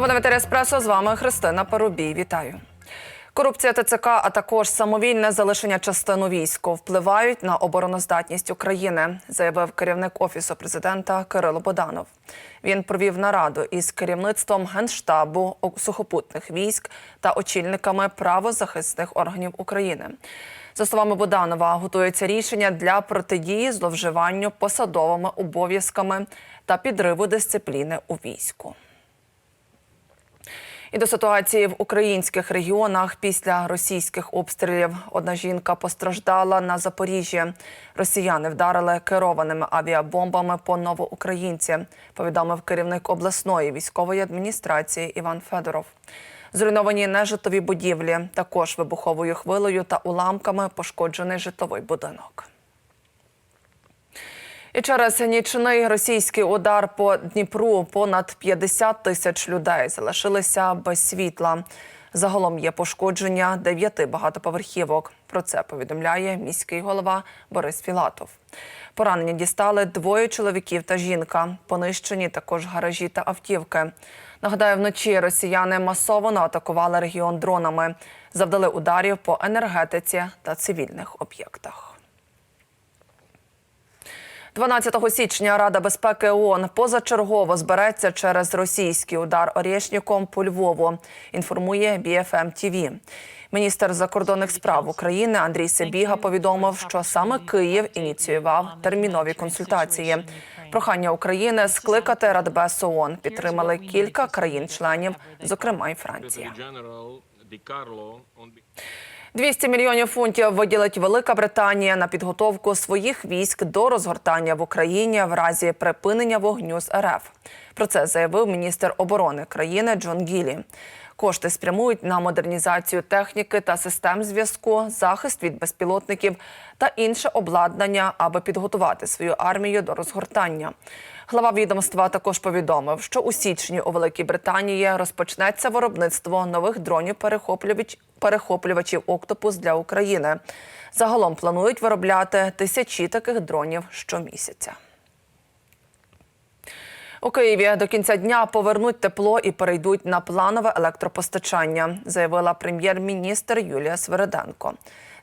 Новини Еспресо. З вами Христина Парубій. Вітаю. Корупція ТЦК, а також самовільне залишення частину війську впливають на обороноздатність України, заявив керівник офісу президента Кирило Боданов. Він провів нараду із керівництвом генштабу сухопутних військ та очільниками правозахисних органів України. За словами Боданова, готується рішення для протидії зловживанню посадовими обов'язками та підриву дисципліни у війську. І до ситуації в українських регіонах після російських обстрілів одна жінка постраждала на Запоріжжі. Росіяни вдарили керованими авіабомбами по новоукраїнці, повідомив керівник обласної військової адміністрації Іван Федоров. Зруйновані нежитлові будівлі, також вибуховою хвилею та уламками пошкоджений житловий будинок. І через нічний російський удар по Дніпру понад 50 тисяч людей залишилися без світла. Загалом є пошкодження дев'яти багатоповерхівок. Про це повідомляє міський голова Борис Філатов. Поранення дістали двоє чоловіків та жінка. Понищені також гаражі та автівки. Нагадаю, вночі росіяни масово атакували регіон дронами, завдали ударів по енергетиці та цивільних об'єктах. 12 січня Рада безпеки ООН позачергово збереться через російський удар Орєшніком по Львову. Інформує BFM TV. Міністр закордонних справ України Андрій Себіга повідомив, що саме Київ ініціював термінові консультації. Прохання України скликати Радбез ООН підтримали кілька країн-членів, зокрема і Франція. 200 мільйонів фунтів виділить Велика Британія на підготовку своїх військ до розгортання в Україні в разі припинення вогню з РФ. Про це заявив міністр оборони країни Джон Гілі. Кошти спрямують на модернізацію техніки та систем зв'язку, захист від безпілотників та інше обладнання, аби підготувати свою армію до розгортання. Глава відомства також повідомив, що у січні у Великій Британії розпочнеться виробництво нових дронів перехоплювачів Октопус для України. Загалом планують виробляти тисячі таких дронів щомісяця. У Києві до кінця дня повернуть тепло і перейдуть на планове електропостачання, заявила прем'єр-міністр Юлія Свереденко.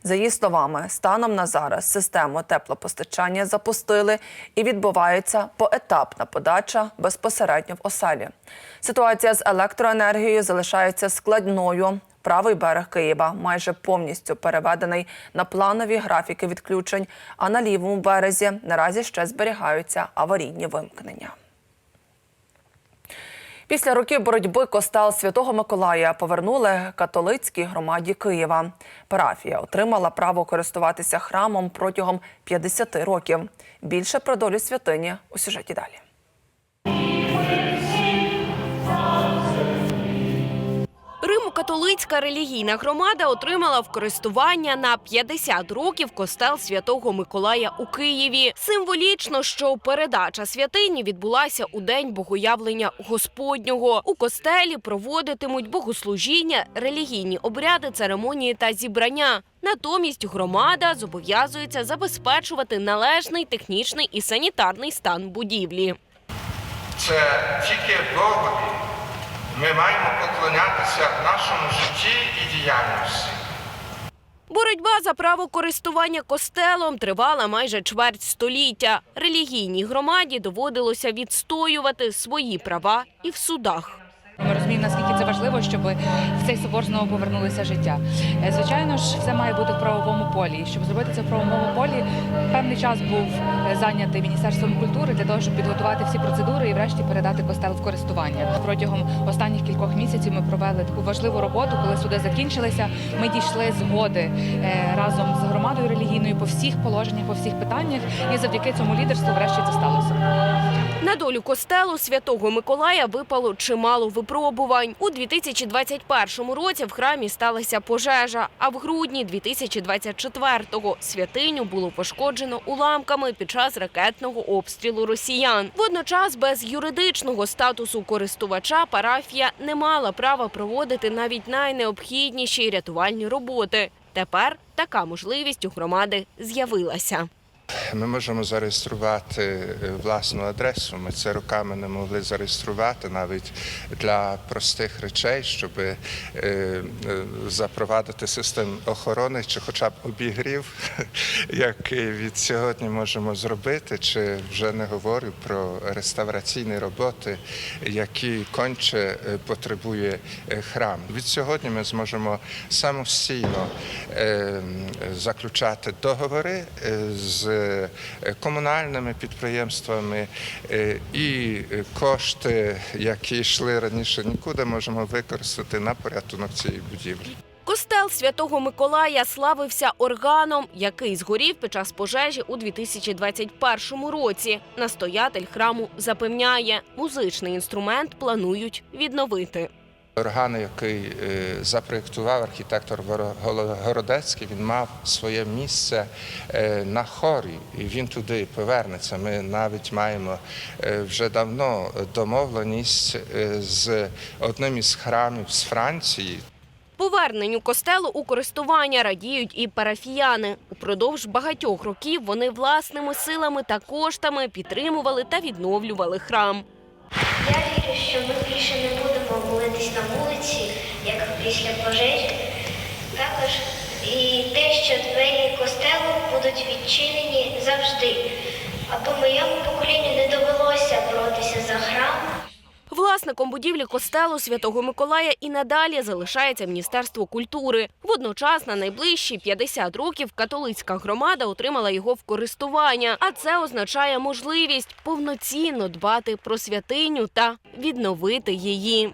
За її словами, станом на зараз систему теплопостачання запустили і відбувається поетапна подача безпосередньо в оселі. Ситуація з електроенергією залишається складною. Правий берег Києва майже повністю переведений на планові графіки відключень. А на лівому березі наразі ще зберігаються аварійні вимкнення. Після років боротьби костел Святого Миколая повернули католицькій громаді Києва. Парафія отримала право користуватися храмом протягом 50 років. Більше про долю святині у сюжеті далі. Римо-католицька релігійна громада отримала в користування на 50 років костел Святого Миколая у Києві. Символічно, що передача святині відбулася у день богоявлення Господнього. У костелі проводитимуть богослужіння, релігійні обряди, церемонії та зібрання. Натомість громада зобов'язується забезпечувати належний технічний і санітарний стан будівлі. Це тільки Богові ми маємо поклонятися нашому житті і діяльності. Боротьба за право користування костелом тривала майже чверть століття. Релігійній громаді доводилося відстоювати свої права і в судах. Ми розуміємо, наскільки це важливо, щоб в цей собор знову повернулося життя. Е, Звичайно ж, все має бути в правовому полі. Щоб зробити це в правовому полі, певний час був е, зайнятий міністерством культури для того, щоб підготувати всі процедури і, врешті, передати костел в користування. Протягом останніх кількох місяців ми провели таку важливу роботу. Коли суди закінчилися, ми дійшли згоди е, разом з громадою релігійною по всіх положеннях, по всіх питаннях. І завдяки цьому лідерству, врешті, це сталося. На долю костелу Святого Миколая випало чимало випробувань. У 2021 році в храмі сталася пожежа, а в грудні 2024-го святиню було пошкоджено уламками під час ракетного обстрілу росіян. Водночас без юридичного статусу користувача парафія не мала права проводити навіть найнеобхідніші рятувальні роботи. Тепер така можливість у громади з'явилася. Ми можемо зареєструвати е, власну адресу. Ми це роками не могли зареєструвати навіть для простих речей, щоб е, е, запровадити систему охорони чи хоча б обігрів, який від сьогодні можемо зробити. Чи вже не говорю про реставраційні роботи, які конче потребує храм. Від сьогодні ми зможемо самостійно заключати договори з комунальними підприємствами е, і е, кошти, які йшли раніше нікуди, можемо використати на порятунок цієї будівлі. Костел Святого Миколая славився органом, який згорів під час пожежі у 2021 році. Настоятель храму запевняє, музичний інструмент планують відновити. Орган, який е, запроєктував архітектор Городецький, він мав своє місце е, на хорі, і він туди повернеться. Ми навіть маємо е, вже давно домовленість з одним із храмів з Франції. Поверненню костелу у користування радіють і парафіяни. Упродовж багатьох років вони власними силами та коштами підтримували та відновлювали храм. Я вірю, що ми більше не будемо молитись на вулиці, як після пожежі. Також і те, що двері костелу будуть відчинені завжди, аби моєму поколінню не довелося. Власником будівлі костелу Святого Миколая і надалі залишається Міністерство культури. Водночас на найближчі 50 років католицька громада отримала його в користування, а це означає можливість повноцінно дбати про святиню та відновити її.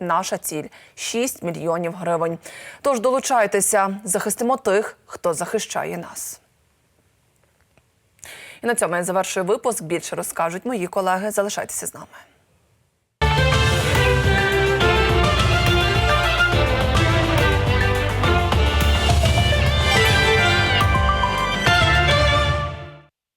Наша ціль 6 мільйонів гривень. Тож долучайтеся, захистимо тих, хто захищає нас. І на цьому я завершую випуск. Більше розкажуть мої колеги. Залишайтеся з нами.